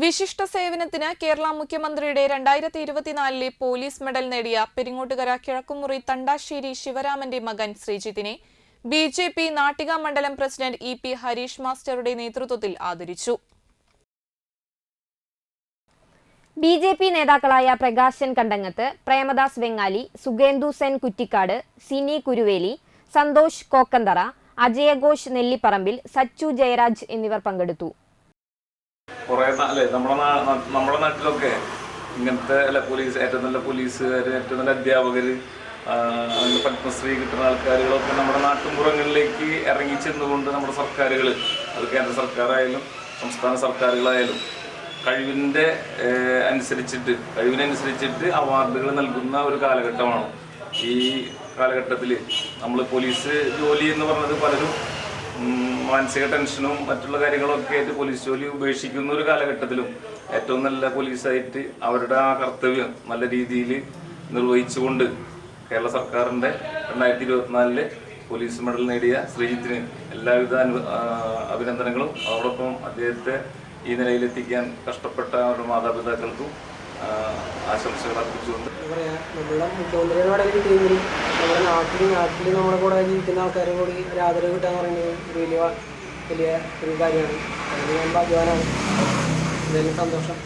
വിശിഷ്ട സേവനത്തിന് കേരള മുഖ്യമന്ത്രിയുടെ രണ്ടായിരത്തി ഇരുപത്തിനാലിലെ പോലീസ് മെഡൽ നേടിയ പെരിങ്ങോട്ടുകര കിഴക്കുമുറി തണ്ടാശ്ശേരി ശിവരാമന്റെ മകൻ ശ്രീജിത്തിനെ ബി ജെ പി നാട്ടിക മണ്ഡലം പ്രസിഡന്റ് ഇ പി ഹരീഷ് മാസ്റ്ററുടെ നേതൃത്വത്തിൽ ആദരിച്ചു. ബി ജെ പി നേതാക്കളായ പ്രകാശൻ കണ്ടങ്ങത്ത് പ്രേമദാസ് വെങ്ങാലി സുഗേന്ദു സെൻ കുറ്റിക്കാട് സിനി കുരുവേലി സന്തോഷ് കോക്കന്തറ അജയഘോഷ് നെല്ലിപ്പറമ്പിൽ സച്ചു ജയരാജ് എന്നിവർ പങ്കെടുത്തു. കുറെ അല്ലേ നമ്മുടെ നമ്മുടെ നാട്ടിലൊക്കെ ഇങ്ങനത്തെ അല്ല പോലീസ് ഏറ്റവും നല്ല പോലീസുകാർ ഏറ്റവും നല്ല അധ്യാപകർ അങ്ങനെ പത്മശ്രീ കിട്ടുന്ന ആൾക്കാരുകളൊക്കെ നമ്മുടെ നാട്ടുമ്പുറങ്ങളിലേക്ക് ഇറങ്ങി ചെന്നുകൊണ്ട് നമ്മുടെ സർക്കാരുകൾ അത് കേന്ദ്ര സർക്കാരായാലും സംസ്ഥാന സർക്കാരുകളായാലും കഴിവിന്റെ അനുസരിച്ചിട്ട് കഴിവിനനുസരിച്ചിട്ട് അവാർഡുകൾ നൽകുന്ന ഒരു കാലഘട്ടമാണ്. ഈ കാലഘട്ടത്തിൽ നമ്മൾ പോലീസ് ജോലി എന്ന് പറഞ്ഞത് പലരും മാനസിക ടെൻഷനും മറ്റുള്ള കാര്യങ്ങളൊക്കെ ആയിട്ട് പോലീസ് ജോലി ഉപേക്ഷിക്കുന്ന ഒരു കാലഘട്ടത്തിലും ഏറ്റവും നല്ല പോലീസായിട്ട് അവരുടെ ആ കർത്തവ്യം നല്ല രീതിയിൽ നിർവഹിച്ചുകൊണ്ട് കേരള സർക്കാരിന്റെ രണ്ടായിരത്തി ഇരുപത്തിനാലിലെ പോലീസ് മെഡൽ നേടിയ ശ്രീജിത്തിന് എല്ലാവിധ അഭിനന്ദനങ്ങളും. അതോടൊപ്പം അദ്ദേഹത്തെ ഈ നിലയിലെത്തിക്കാൻ കഷ്ടപ്പെട്ട അവരുടെ മാതാപിതാക്കൾക്കും ആശംസകൾ അർപ്പിച്ചുകൊണ്ട് നമ്മുടെ പറയാ നമ്മളെ മുഖ്യമന്ത്രിയുടെ കടയിൽ കിട്ടിയെങ്കിലും നമ്മുടെ നാട്ടിൽ നാട്ടിൽ നമ്മുടെ കൂടെ ജീവിക്കുന്ന ആൾക്കാരെ കൂടി ഒരു ആദരവ് കിട്ടുക പറയുന്നത് വലിയ വലിയ ഒരു കാര്യമാണ്. അതിന് ഞാൻ ഭാഗ്യവാനാണ്. എന്തായാലും സന്തോഷം.